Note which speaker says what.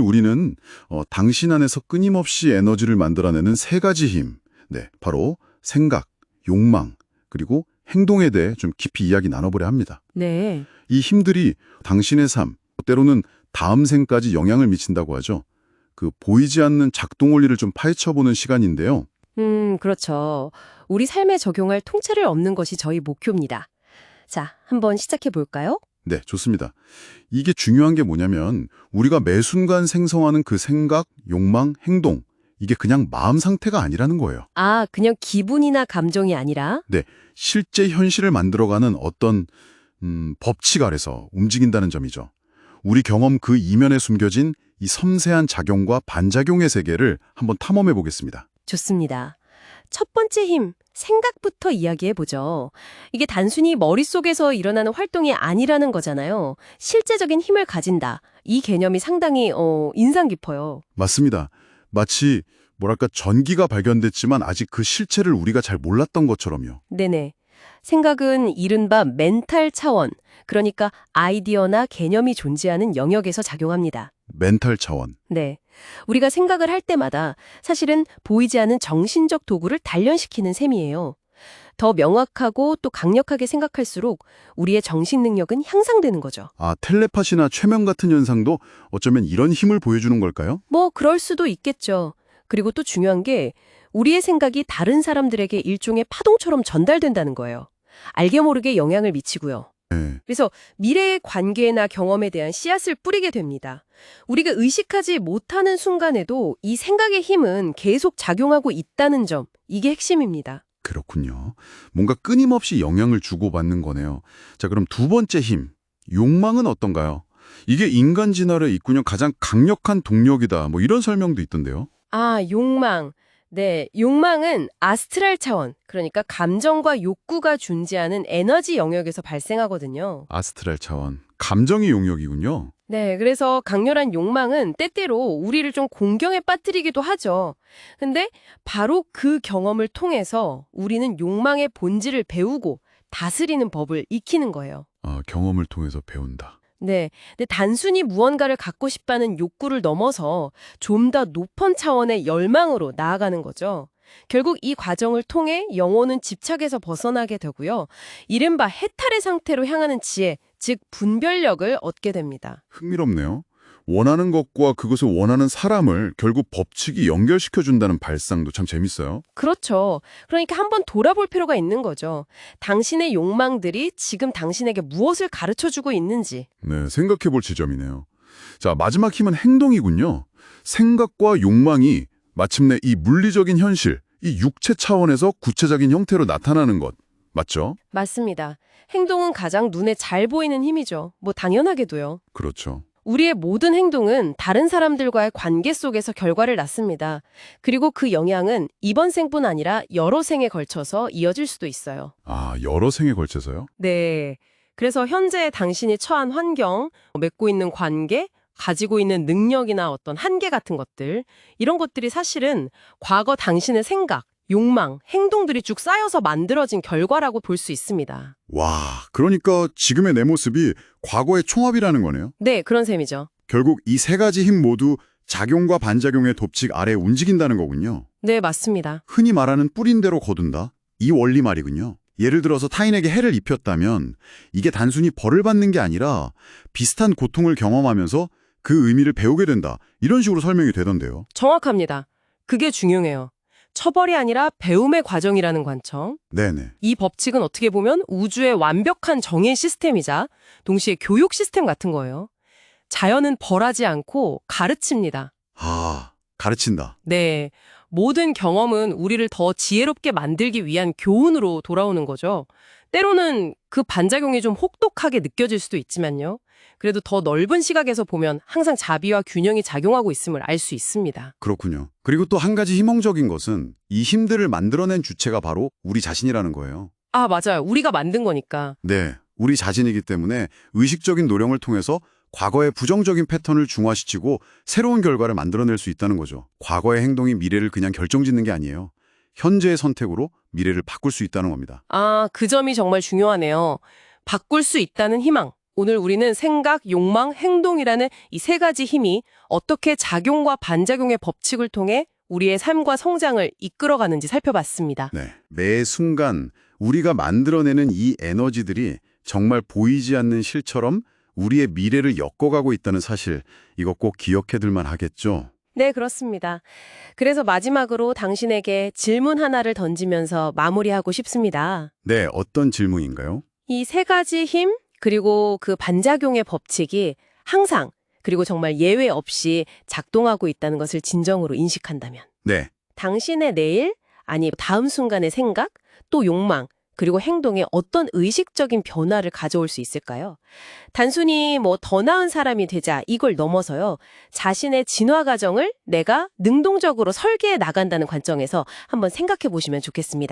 Speaker 1: 우리는 어, 당신 안에서 끊임없이 에너지를 만들어내는 세 가지 힘. 네, 바로 생각, 욕망, 그리고 행동에 대해 좀 깊이 이야기 나눠보려 합니다.
Speaker 2: 네.
Speaker 1: 이 힘들이 당신의 삶, 때로는 다음 생까지 영향을 미친다고 하죠. 그 보이지 않는 작동 원리를 좀 파헤쳐보는 시간인데요.
Speaker 2: 음, 그렇죠. 우리 삶에 적용할 통찰을 얻는 것이 저희 목표입니다. 자, 한번 시작해 볼까요?
Speaker 1: 네, 좋습니다. 이게 중요한 게 뭐냐면 우리가 매 순간 생성하는 그 생각, 욕망, 행동 이게 그냥 마음 상태가 아니라는 거예요.
Speaker 2: 아, 그냥 기분이나 감정이 아니라
Speaker 1: 실제 현실을 만들어가는 어떤 음, 법칙 아래서 움직인다는 점이죠. 우리 경험 그 이면에 숨겨진 이 섬세한 작용과 반작용의 세계를 한번 탐험해 보겠습니다.
Speaker 2: 좋습니다. 첫 번째 힘, 생각부터 이야기해 보죠. 이게 단순히 머릿속에서 일어나는 활동이 아니라는 거잖아요. 실제적인 힘을 가진다. 이 개념이 상당히 어, 인상 깊어요.
Speaker 1: 맞습니다. 마치 뭐랄까 전기가 발견됐지만 아직 그 실체를 우리가 잘 몰랐던 것처럼요.
Speaker 2: 네네. 생각은 이른바 멘탈 차원, 그러니까 아이디어나 개념이 존재하는 영역에서 작용합니다.
Speaker 1: 멘탈 차원.
Speaker 2: 네. 우리가 생각을 할 때마다 사실은 보이지 않는 정신적 도구를 단련시키는 셈이에요. 더 명확하고 또 강력하게 생각할수록 우리의 정신 능력은 향상되는 거죠.
Speaker 1: 아, 텔레파시나 최면 같은 현상도 어쩌면 이런 힘을 보여주는 걸까요?
Speaker 2: 뭐 그럴 수도 있겠죠. 그리고 또 중요한 게 우리의 생각이 다른 사람들에게 일종의 파동처럼 전달된다는 거예요. 알게 모르게 영향을 미치고요.
Speaker 1: 네.
Speaker 2: 그래서 미래의 관계나 경험에 대한 씨앗을 뿌리게 됩니다. 우리가 의식하지 못하는 순간에도 이 생각의 힘은 계속 작용하고 있다는 점, 이게 핵심입니다.
Speaker 1: 그렇군요. 뭔가 끊임없이 영향을 주고받는 거네요. 자, 그럼 두 번째 힘. 욕망은 어떤가요? 이게 인간 진화를 이끄는 가장 강력한 동력이다. 뭐 이런 설명도 있던데요.
Speaker 2: 아, 욕망. 네, 욕망은 아스트랄 차원, 그러니까 감정과 욕구가 존재하는 에너지 영역에서 발생하거든요.
Speaker 1: 아스트랄 차원. 감정의 용역이군요.
Speaker 2: 네, 그래서 강렬한 욕망은 때때로 우리를 좀 공경에 빠뜨리기도 하죠. 근데 바로 그 경험을 통해서 우리는 욕망의 본질을 배우고 다스리는 법을 익히는 거예요.
Speaker 1: 아, 경험을 통해서 배운다.
Speaker 2: 네, 근데 단순히 무언가를 갖고 싶다는 욕구를 넘어서 좀 더 높은 차원의 열망으로 나아가는 거죠. 결국 이 과정을 통해 영혼은 집착에서 벗어나게 되고요. 이른바 해탈의 상태로 향하는 지혜, 즉 분별력을 얻게 됩니다.
Speaker 1: 흥미롭네요. 원하는 것과 그것을 원하는 사람을 결국 법칙이 연결시켜준다는 발상도 참 재밌어요.
Speaker 2: 그렇죠. 그러니까 한번 돌아볼 필요가 있는 거죠. 당신의 욕망들이 지금 당신에게 무엇을 가르쳐주고 있는지.
Speaker 1: 네, 생각해 볼 지점이네요. 자, 마지막 힘은 행동이군요. 생각과 욕망이 마침내 이 물리적인 현실, 이 육체 차원에서 구체적인 형태로 나타나는 것. 맞죠?
Speaker 2: 맞습니다. 행동은 가장 눈에 잘 보이는 힘이죠. 뭐 당연하게도요.
Speaker 1: 그렇죠.
Speaker 2: 우리의 모든 행동은 다른 사람들과의 관계 속에서 결과를 낳습니다. 그리고 그 영향은 이번 생뿐 아니라 여러 생에 걸쳐서 이어질 수도 있어요.
Speaker 1: 아, 여러 생에 걸쳐서요?
Speaker 2: 네. 그래서 현재 당신이 처한 환경, 맺고 있는 관계, 가지고 있는 능력이나 어떤 한계 같은 것들, 이런 것들이 사실은 과거 당신의 생각, 욕망, 행동들이 쭉 쌓여서 만들어진 결과라고 볼 수 있습니다.
Speaker 1: 와, 그러니까 지금의 내 모습이 과거의 총합이라는 거네요.
Speaker 2: 네, 그런 셈이죠.
Speaker 1: 결국 이 세 가지 힘 모두 작용과 반작용의 법칙 아래 움직인다는 거군요.
Speaker 2: 네, 맞습니다.
Speaker 1: 흔히 말하는 뿌린 대로 거둔다. 이 원리 말이군요. 예를 들어서 타인에게 해를 입혔다면 이게 단순히 벌을 받는 게 아니라 비슷한 고통을 경험하면서 그 의미를 배우게 된다. 이런 식으로 설명이 되던데요.
Speaker 2: 정확합니다. 그게 중요해요. 처벌이 아니라 배움의 과정이라는 관점.
Speaker 1: 네네.
Speaker 2: 이 법칙은 어떻게 보면 우주의 완벽한 정의 시스템이자 동시에 교육 시스템 같은 거예요. 자연은 벌하지 않고 가르칩니다.
Speaker 1: 아, 가르친다.
Speaker 2: 네. 모든 경험은 우리를 더 지혜롭게 만들기 위한 교훈으로 돌아오는 거죠. 때로는 그 반작용이 좀 혹독하게 느껴질 수도 있지만요. 그래도 더 넓은 시각에서 보면 항상 자비와 균형이 작용하고 있음을 알 수 있습니다.
Speaker 1: 그렇군요. 그리고 또 한 가지 희망적인 것은 이 힘들을 만들어낸 주체가 바로 우리 자신이라는 거예요.
Speaker 2: 아, 맞아요. 우리가 만든 거니까.
Speaker 1: 네, 우리 자신이기 때문에 의식적인 노력을 통해서 과거의 부정적인 패턴을 중화시키고 새로운 결과를 만들어낼 수 있다는 거죠. 과거의 행동이 미래를 그냥 결정짓는 게 아니에요. 현재의 선택으로 미래를 바꿀 수 있다는 겁니다.
Speaker 2: 아, 그 점이 정말 중요하네요. 바꿀 수 있다는 희망. 오늘 우리는 생각, 욕망, 행동이라는 이 세 가지 힘이 어떻게 작용과 반작용의 법칙을 통해 우리의 삶과 성장을 이끌어가는지 살펴봤습니다.
Speaker 1: 네. 매 순간 우리가 만들어내는 이 에너지들이 정말 보이지 않는 실처럼 우리의 미래를 엮어가고 있다는 사실, 이거 꼭 기억해둘만 하겠죠?
Speaker 2: 네, 그렇습니다. 그래서 마지막으로 당신에게 질문 하나를 던지면서 마무리하고 싶습니다.
Speaker 1: 네, 어떤 질문인가요?
Speaker 2: 이 세 가지 힘, 그리고 그 반작용의 법칙이 항상, 그리고 정말 예외 없이 작동하고 있다는 것을 진정으로 인식한다면,
Speaker 1: 네,
Speaker 2: 당신의 내일, 아니 다음 순간의 생각, 또 욕망, 그리고 행동에 어떤 의식적인 변화를 가져올 수 있을까요? 단순히 뭐 더 나은 사람이 되자 이걸 넘어서요. 자신의 진화 과정을 내가 능동적으로 설계해 나간다는 관점에서 한번 생각해 보시면 좋겠습니다.